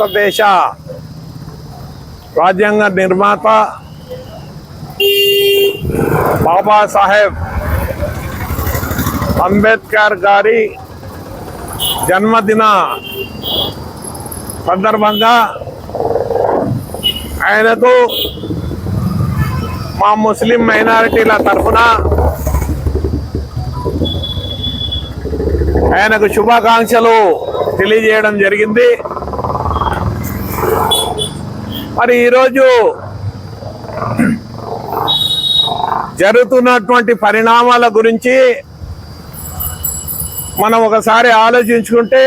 భారతదేశ రాజ్యాంగ నిర్మాత బాబాసాహెబ్ అంబేద్కర్ గారి జన్మదిన సందర్భంగా ఆయనకు మా ముస్లిం మైనారిటీల తరఫున ఆయనకు శుభాకాంక్షలు తెలియజేయడం జరిగింది. మరి ఈరోజు జరుగుతున్నటువంటి పరిణామాల గురించి మనం ఒకసారి ఆలోచించుకుంటే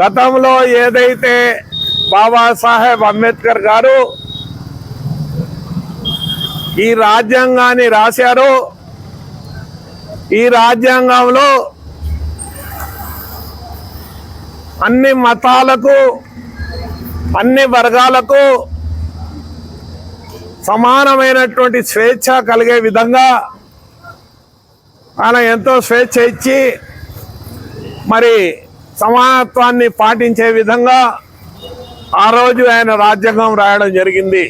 గతంలో ఏదైతే బాబాసాహెబ్ అంబేద్కర్ గారు ఈ రాజ్యాంగాన్ని రాశారో ఈ రాజ్యాంగంలో అన్ని మతాలకు అన్ని వర్గాలకు సమానమైనటువంటి స్వేచ్ఛ కలిగే విధంగా ఆయన ఎంతో స్వేచ్ఛ ఇచ్చి మరి సమానత్వాన్ని పాటించే విధంగా ఆ రోజు ఆయన రాజ్యాంగం రాయడం జరిగింది.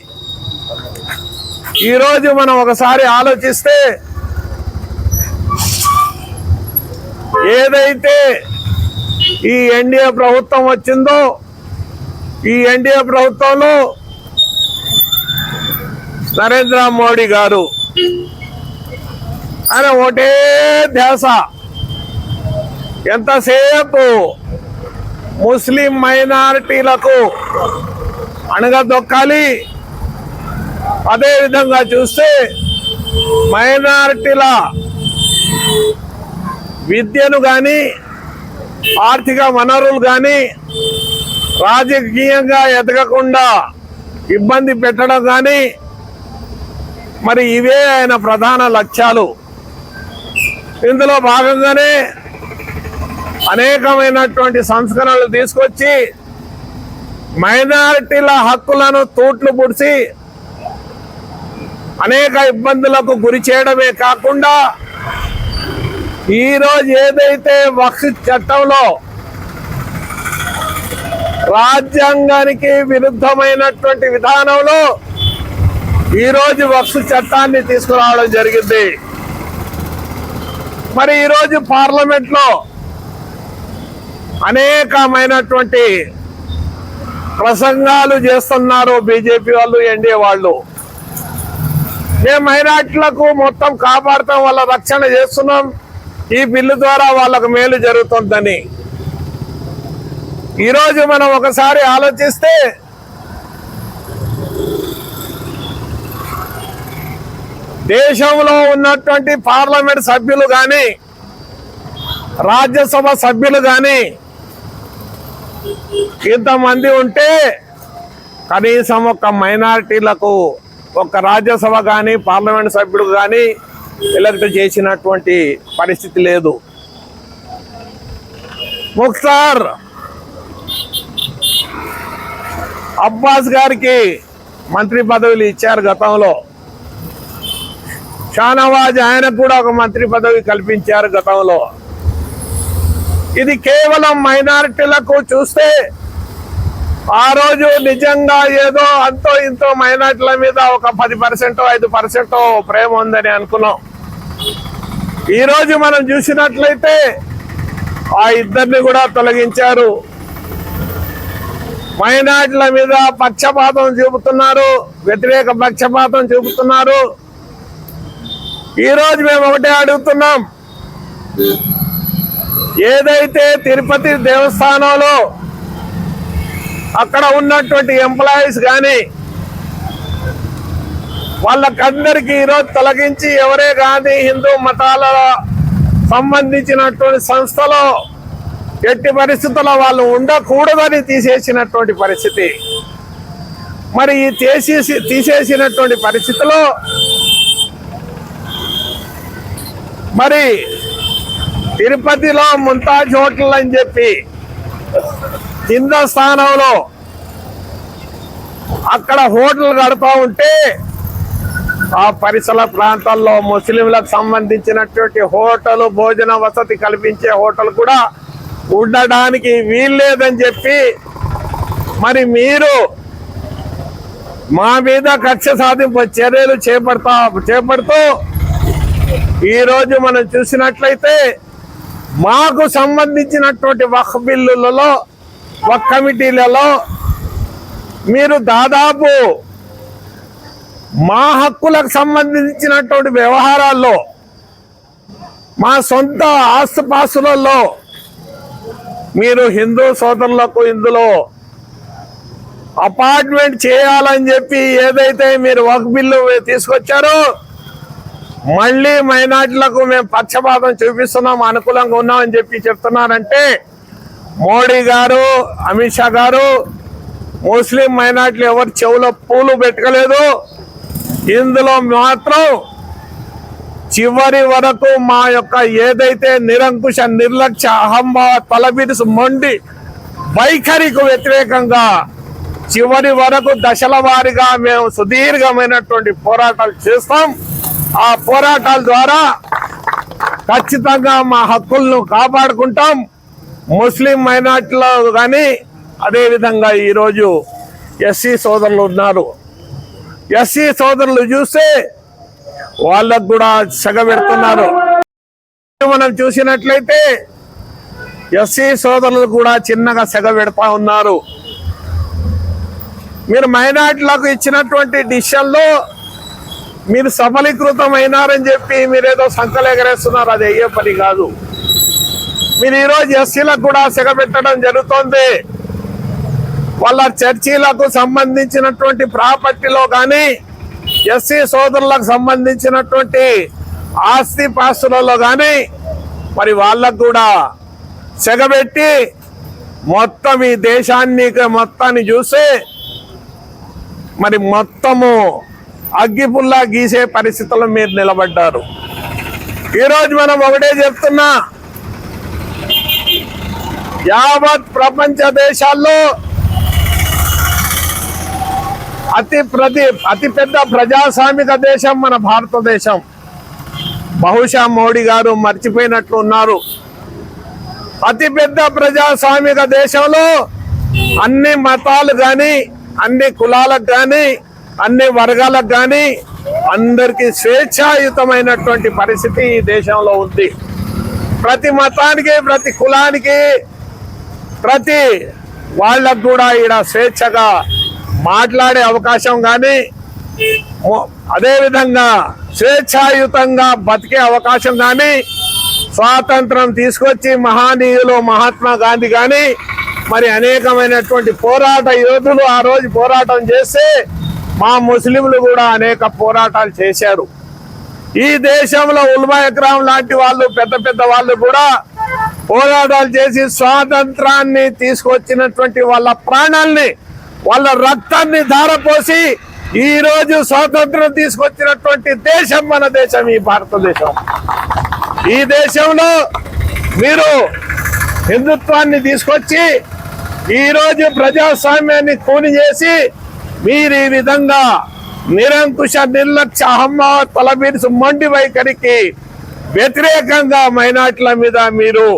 ఈరోజు మనం ఒకసారి ఆలోచిస్తే ఏదైతే ఈ ఎన్డీఏ ప్రభుత్వం వచ్చిందో ఈ ఎన్డీఏ ప్రభుత్వంలో నరేంద్ర మోడీ గారు అని ఒకటే ధ్యాస. ఎంతసేపు ముస్లిం మైనారిటీలకు అణగదొక్కాలి? అదేవిధంగా చూస్తే మైనారిటీల విద్యను కానీ ఆర్థిక వనరులు కానీ రాజకీయంగా ఎదగకుండా ఇబ్బంది పెట్టడం కానీ మరి ఇవే ఆయన ప్రధాన లక్ష్యాలు. ఇందులో భాగంగానే అనేకమైనటువంటి సంస్కరణలు తీసుకొచ్చి మైనారిటీల హక్కులను తూట్లు పుడిచి అనేక ఇబ్బందులకు గురి చేయడమే కాకుండా ఈరోజు ఏదైతే వక్ఫ్ చట్టంలో రాజ్యాంగానికి విరుద్ధమైనటువంటి విధానంలో ఈరోజు వక్ఫ్ చట్టాన్ని తీసుకురావడం జరిగింది. మరి ఈరోజు పార్లమెంట్లో అనేకమైనటువంటి ప్రసంగాలు చేస్తున్నారు బీజేపీ వాళ్ళు ఎన్డీఏ వాళ్ళు. మేము మైనార్టీలకు మొత్తం కాపాడతాం వాళ్ళ రక్షణ చేస్తున్నాం. ఈ బిల్లు ద్వారా వాళ్ళకు మేలు జరుగుతుందని. ఈరోజు మనం ఒకసారి ఆలోచిస్తే దేశంలో ఉన్నటువంటి పార్లమెంట్ సభ్యులు కానీ రాజ్యసభ సభ్యులు కానీ ఇంతమంది ఉంటే కనీసం ఒక మైనారిటీలకు ఒక రాజ్యసభ కానీ పార్లమెంట్ సభ్యుడు కానీ ఎలక్ట్ చేసినటువంటి పరిస్థితి లేదు. ముఖ్తార్ అబ్బాస్ గారికి మంత్రి పదవులు ఇచ్చారు గతంలో. షానవాజ్ ఆయనకు కూడా ఒక మంత్రి పదవి కల్పించారు గతంలో. ఇది కేవలం మైనారిటీలకు చూస్తే ఆ రోజు నిజంగా ఏదో అంతో ఇంతో మైనార్టీల మీద ఒక పది పర్సెంట్ ఐదు పర్సెంట్ ప్రేమ ఉందని అనుకున్నాం. ఈరోజు మనం చూసినట్లయితే ఆ ఇద్దరిని కూడా తొలగించారు. మైనార్టీల మీద పక్షపాతం చూపుతున్నారు వ్యతిరేక పక్షపాతం చూపుతున్నారు. ఈరోజు మేము ఒకటే అడుగుతున్నాం. ఏదైతే తిరుపతి దేవస్థానంలో అక్కడ ఉన్నటువంటి ఎంప్లాయీస్ కానీ వాళ్ళకందరికీ ఈరోజు తొలగించి ఎవరే కానీ హిందూ మతాల సంబంధించినటువంటి సంస్థలో ఎట్టి పరిస్థితుల్లో వాళ్ళు ఉండకూడదని తీసేసినటువంటి పరిస్థితి. మరి ఈ తీసేసి తీసేసినటువంటి పరిస్థితిలో మరి తిరుపతిలో ముంతాజ్ హోటల్ అని చెప్పి కింద స్థానంలో అక్కడ హోటల్ కడతా ఉంటే ఆ పరిసర ప్రాంతాల్లో ముస్లింలకు సంబంధించినటువంటి హోటల్ భోజన వసతి కల్పించే హోటల్ కూడా ఉండడానికి వీల్లేదని చెప్పి మరి మీరు మా మీద కక్ష సాధింపు చర్యలు చేపడతా చేపడుతూ ఈరోజు మనం చూసినట్లయితే మాకు సంబంధించినటువంటి వక్ బిల్లులలో వక్ కమిటీలలో మీరు దాదాపు మా హక్కులకు సంబంధించినటువంటి వ్యవహారాల్లో మా సొంత ఆస్తుపాస్తులలో మీరు హిందూ సోదరులకు ఇందులో అపార్ట్మెంట్ చేయాలని చెప్పి ఏదైతే మీరు వక్ బిల్లు తీసుకొచ్చారో మళ్ళీ మైనార్టీలకు మేము పక్షపాతం చూపిస్తున్నాం అనుకూలంగా ఉన్నామని చెప్పి చెప్తున్నారంటే మోడీ గారు అమిత్ షా గారు ముస్లిం మైనార్టీలు ఎవరు చెవులో పూలు పెట్టుకోలేదు ఇందులో మాత్రం చివరి వరకు మా యొక్క ఏదైతే నిరంకుశ నిర్లక్ష్య అహంభావ తలబిరుసు మొండి వైఖరికి వ్యతిరేకంగా చివరి వరకు దశల వారీగా మేము సుదీర్ఘమైనటువంటి పోరాటాలు చేస్తాం. ఆ పోరాటాల ద్వారా ఖచ్చితంగా మా హక్కులను కాపాడుకుంటాం. ముస్లిం మైనార్టీలో కానీ అదేవిధంగా ఈరోజు ఎస్సీ సోదరులు ఉన్నారు. ఎస్సీ సోదరులు చూస్తే వాళ్ళకు కూడా సెగ పెడుతున్నారు. మనం చూసినట్లయితే ఎస్సీ సోదరులు కూడా చిన్నగా సెగ పెడతా ఉన్నారు. మీరు మైనార్టీలకు ఇచ్చినటువంటి డిసిషన్లో మీరు సఫలీకృతమైనారని చెప్పి మీరేదో సంకలు ఎగరేస్తున్నారు. అది అయ్యే పని కాదు. మీరు ఈరోజు ఎస్సీలకు కూడా సెగ పెట్టడం జరుగుతోంది. వాళ్ళ చర్చీలకు సంబంధించినటువంటి ప్రాపర్టీలో కానీ ఎస్సీ సోదరులకు సంబంధించినటువంటి ఆస్తి పాస్తులలో కానీ మరి వాళ్ళకు కూడా సెగబెట్టి మొత్తం ఈ దేశాన్ని మొత్తాన్ని చూసి మరి మొత్తము అగ్గిపుల్లా గీసే పరిస్థితుల్లో మీరు నిలబడ్డారు. ఈరోజు మనం ఒకటే చెప్తున్నా యావత్ ప్రపంచ దేశాల్లో అతి ప్రతి అతిపెద్ద ప్రజాస్వామిక దేశం మన భారతదేశం. బహుశా మోడీ గారు మర్చిపోయినట్లు ఉన్నారు. అతిపెద్ద ప్రజాస్వామిక దేశంలో అన్ని మతాలు కానీ అన్ని కులాలకు కానీ అన్ని వర్గాలకు కానీ అందరికీ స్వేచ్ఛాయుతమైనటువంటి పరిస్థితి ఈ దేశంలో ఉంది. ప్రతి మతానికి ప్రతి కులానికి ప్రతి వాళ్ళకు కూడా ఈడ స్వేచ్ఛగా మాట్లాడే అవకాశం కానీ అదేవిధంగా స్వేచ్ఛాయుతంగా బతికే అవకాశం కానీ స్వాతంత్రం తీసుకొచ్చి మహానీయులు మహాత్మా గాంధీ కానీ మరి అనేకమైనటువంటి పోరాట యోధులు ఆ రోజు పోరాటం చేస్తే మా ముస్లింలు కూడా అనేక పోరాటాలు చేశారు. ఈ దేశంలో ఉల్మా లాంటి వాళ్ళు పెద్ద పెద్ద వాళ్ళు కూడా పోరాటాలు చేసి స్వాతంత్రాన్ని తీసుకొచ్చినటువంటి వాళ్ళ ప్రాణాల్ని వాళ్ళ రక్తాన్ని ధారపోసి ఈ రోజు స్వాతంత్రం తీసుకొచ్చినటువంటి దేశం మన దేశం ఈ భారతదేశం. ఈ దేశంలో మీరు హిందుత్వాన్ని తీసుకొచ్చి ఈరోజు ప్రజాస్వామ్యాన్ని కూని చేసి మీరు ఈ విధంగా నిరంకుశ నిర్లక్ష్య అహమ్మ తలబిరుసు మొండి వైఖరికి వ్యతిరేకంగా మైనార్టీల మీద మీరు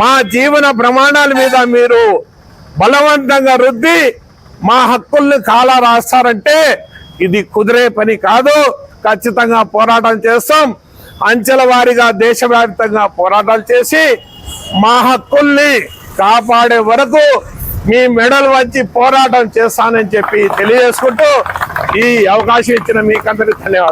మా జీవన ప్రమాణాల మీద మీరు బలవంతంగా రుద్ది మా హక్కుల్ని కాలా రాస్తారంటే ఇది కుదిరే పని కాదు. ఖచ్చితంగా పోరాటం చేస్తాం. అంచెల వారీగా దేశవ్యాప్తంగా పోరాటాలు చేసి మా హక్కుల్ని కాపాడే వరకు మీ మెడల్ వచ్చి పోరాటం చేస్తానని చెప్పి తెలియజేసుకుంటూ ఈ అవకాశం ఇచ్చిన మీకందరికీ ధన్యవాదాలు.